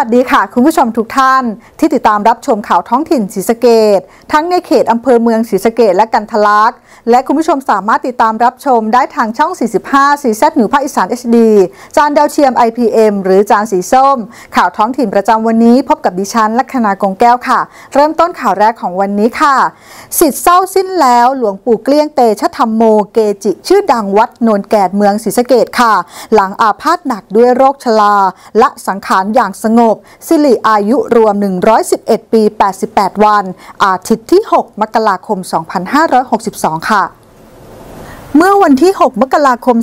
วัสดีค่ะ คุณผู้ชมทุกท่าน ที่ติดตามรับชมข่าวท้องถิ่นศรีสะเกดทั้งในเขตอำเภอเมืองศรีสะเกดและกันทลักและคุณผู้ชมสามารถติดตามรับชมได้ทางช่อง 45 4 z หนือภาคอีสาน HD จานดาวเทียม IPM หรือจานสีส้ม ข่าวท้องถิ่นประจำวันนี้ พบกับดิฉันลัคนากงแก้วค่ะ เริ่มต้นข่าวแรกของวันนี้ค่ะสิทธิ์เศร้าสิ้นแล้วหลวงปู่เกลี้ยงเตชะธรรมโมเกจิ ชื่อดังวัดโนนแกดเมืองศรีสะเกดค่ะ หลังอาพาธหนักด้วยโรคชราละสังขารอย่างสงบบสิริอายุรวม 111 ปี 88 วัน อาทิตย์ที่ 6 มกราคม 2562 ค่ะ เมื่อวันที่ 6 มกราคม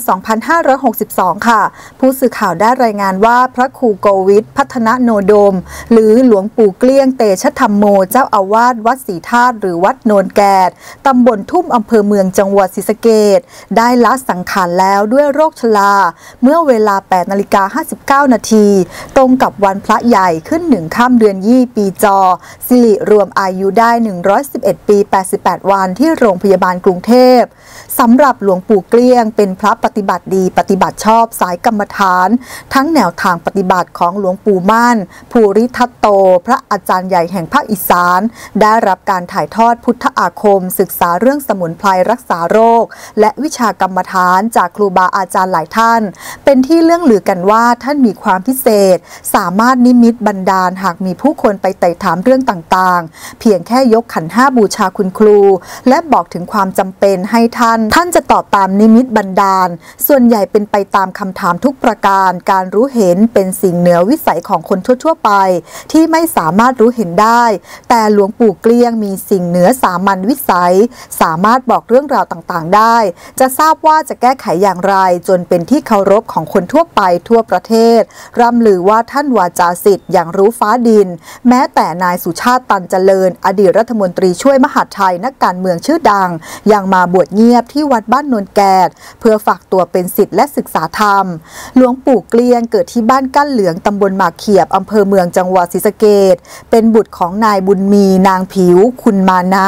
2562 ค่ะ ผู้สื่อข่าวได้รายงานว่าพระครูโกวิทพัฒนโนโดม หรือหลวงปู่เกลี้ยงเตชะธรรมโม เจ้าอาวาสวัดศรีธาตุหรือวัดโนนแกดตำบลทุ่มอำเภอเมืองจังหวัดศรีสะเกดได้ละสังขารแล้วด้วยโรคชรา เมื่อเวลา 8 นาฬิกา 59 นาที ตรงกับวันพระใหญ่ขึ้นหนึ่งข้ามเดือนยี่ปีจอ สิริรวมอายุได้ 111 ปี 88 วันที่โรงพยาบาลกรุงเทพสำหรับหลวงปู่เกลี้ยง เป็นพระปฏิบัติดี ปฏิบัติชอบสายกรรมฐาน ทั้งแนวทางปฏิบัติของหลวงปู่มั่นภูริทัตโต พระอาจารย์ใหญ่แห่งภาคอีสาน ได้รับการถ่ายทอดพุทธอาคม ศึกษาเรื่องสมุนไพรรักษาโรค และวิชากรรมฐานจากครูบาอาจารย์หลายท่าน เป็นที่เรื่องลือกันว่าท่านมีความพิเศษ สามารถนิมิตบันดาลหากมีผู้คนไปไต่ถามเรื่องต่างๆ เพียงแค่ยกขันห้าบูชาคุณครู และบอกถึงความจำเป็นให้ท่าน ท่านจะตอบตามนิมิตบันดาล ส่วนใหญ่เป็นไปตามคำถามทุกประการ การรู้เห็นเป็นสิ่งเหนือวิสัยของคนทั่ว ๆ ไป ที่ไม่สามารถรู้เห็นได้ แต่หลวงปู่เกลี้ยงมีสิ่งเหนือสามัญวิสัย สามารถบอกเรื่องราวต่างๆ ได้ จะทราบว่าจะแก้ไขอย่างไร จนเป็นที่เคารพของคนทั่วไปทั่วประเทศ ร่ำลือว่าท่านวาจาสิทธิ์อย่างรู้ฟ้าดิน แม้แต่นายสุชาติตันเจริญ อดีตรัฐมนตรีช่วยมหาดไทยนักการเมืองชื่อดัง ยังมาบวชเงียบที่วัดบ้านานนนแกดเพื่อฝากตัวเป็นศิษย์และศึกษาธรรม หลวงปู่เกลียงเกิดที่บ้านกั้นเหลืองตำบลหมากเขียบอำเภอเมืองจังหวัดศรีสะเกดเป็นบุตรของนายบุญมีนางผิว คุณมานะ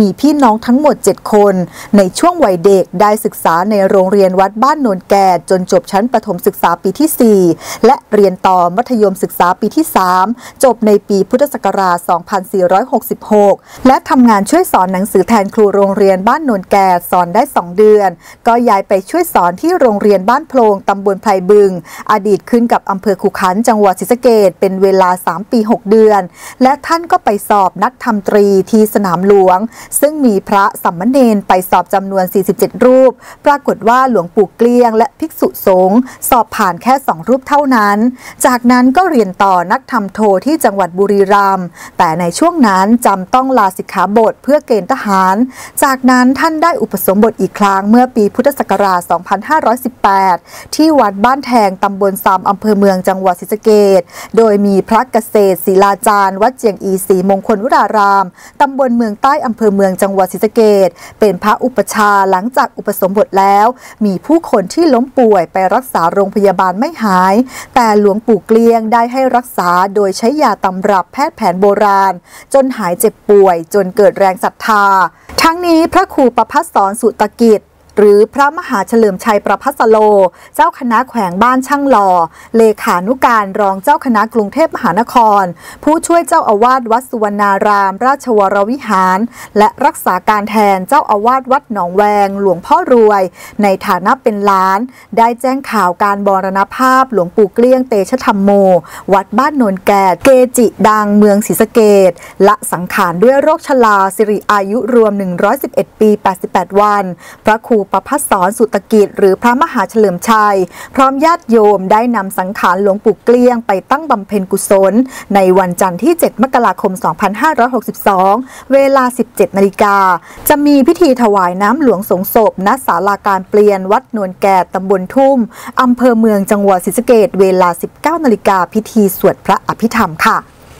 มีพี่น้องทั้งหมด 7 คน ในช่วงวัยเด็กได้ศึกษาในโรงเรียนวัดบ้านนนแกดจนจบชั้นประถมศึกษาปีที่ 4 และเรียนต่อมัธยมศึกษาปีที่ 3 จบในปีพุทธศักราช 2466 และทำงานช่วยสอนหนังสือแทนครูโรงเรียนบ้านนนแกดสอนได้ 2 เดือนก็ย้ายไปช่วยสอนที่โรงเรียนบ้านโพลงตำบลไพรบึง อดีตขึ้นกับอำเภอขุขันจังหวัดศรีสะเกดเป็นเวลา 3 ปี 6 เดือน และท่านก็ไปสอบนักธรรมตรีที่สนามหลวง ซึ่งมีพระสัมมเนนไปสอบจำนวน 47 รูป ปรากฏว่าหลวงปู่เกลี้ยงและภิกษุสงฆ์สอบผ่านแค่ 2 รูปเท่านั้น จากนั้นก็เรียนต่อนักธรรมโทที่จังหวัดบุรีรัมย์แต่ในช่วงนั้นจำต้องลาสิกขาบทเพื่อเกณฑ์ทหาร จากนั้นท่านได้อุปสมบทอีกครั้งเมื่อปีพุทธศักราช 2518 ที่วัดบ้านแทงตำบลซามอำเภอเมืองจังหวัดศรีสะเกดโดยมีพระเกษตรศิลาจารย์ วัดเจียงอีศรีมงคลวรารามตำบลเมืองใต้อำเภอเมืองจังหวัดศรีสะเกดเป็นพระอุปชาหลังจากอุปสมบทแล้ว มีผู้คนที่ล้มป่วยไปรักษาโรงพยาบาลไม่หาย แต่หลวงปู่เกลี้ยงได้ให้รักษาโดยใช้ยาตำรับแพทย์แผนโบราณ จนหายเจ็บป่วย จนเกิดแรงศรัทธา ทั้งนี้พระครูประพัฒสอนสุตกิจ หรือพระมหาเฉลิมชัยประพัสโล เจ้าคณะแขวงบ้านช่างหล่อเลขานุการรองเจ้าคณะกรุงเทพมหานคร ผู้ช่วยเจ้าอาวาสวัดสุวรรณาราม ราชวรวิหาร และรักษาการแทนเจ้าอาวาสวัดหนองแวง หลวงพ่อรวย ในฐานะเป็นล้าน ได้แจ้งข่าวการบรณภาพหลวงปู่เกลี้ยงเตชะธรรมโม วัดบ้านโนนแกดเกจิดังเมืองศรีสะเกดละสังขารด้วยโรคชราสิริอายุรวม 111 ปี 88 วัน พระครูประพัฒสอนสุตกิจ หรือพระมหาเฉลิมชัย พร้อมญาติโยมได้นำสังขารหลวงปู่เกลี้ยงไปตั้งบำเพ็ญกุศล ในวันจันทร์ที่ 7 มกราคม 2562 เวลา 17 นาฬิกา จะมีพิธีถวายน้ำหลวงสงศพณศาลาการเปลี่ยนวัดนวลแก่ตำบลทุ่มอำเภอเมืองจังหวัดศรีสะเกดเวลา 19 นาฬิกาพิธีสวดพระอภิธรรมค่ะ